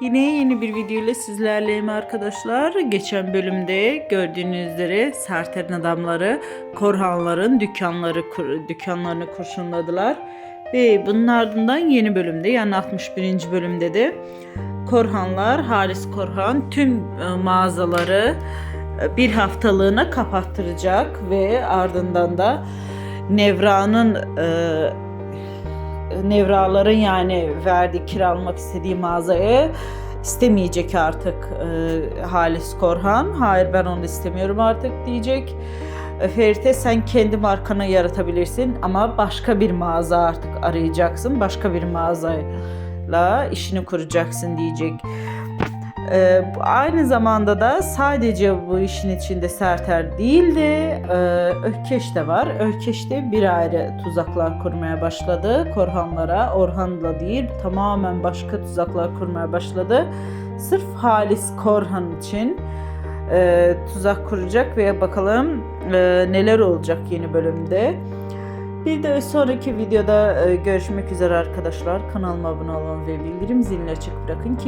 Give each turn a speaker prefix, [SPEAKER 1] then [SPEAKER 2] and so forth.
[SPEAKER 1] Yine yeni bir video ile sizlerleyim arkadaşlar. Geçen bölümde gördüğünüz üzere Serter'in adamları Korhanların dükkanları dükkanlarını kurşunladılar. Ve bunun ardından yeni bölümde yani 61. bölümde de Korhanlar, Halis Korhan tüm e, mağazaları e, bir haftalığına kapattıracak ve ardından da Nevra'nın e, Nevraların yani verdiği kiralamak istediği mağazayı istemeyecek artık e, Halis Korhan. Hayır ben onu istemiyorum artık diyecek. E, Ferit'e sen kendi markanı yaratabilirsin ama başka bir mağaza artık arayacaksın. Başka bir mağazayla işini kuracaksın diyecek. E, aynı zamanda da sadece bu işin içinde Serter değil de e, Ökkeş de var. Ökkeş de bir ayrı tuzaklar kurmaya başladı Korhanlara. Orhan'la değil tamamen başka tuzaklar kurmaya başladı. Sırf Halis Korhan için e, tuzak kuracak ve bakalım e, neler olacak yeni bölümde. Bir de sonraki videoda e, görüşmek üzere arkadaşlar. Kanalıma abone olun ve bildirim zilini açık bırakın ki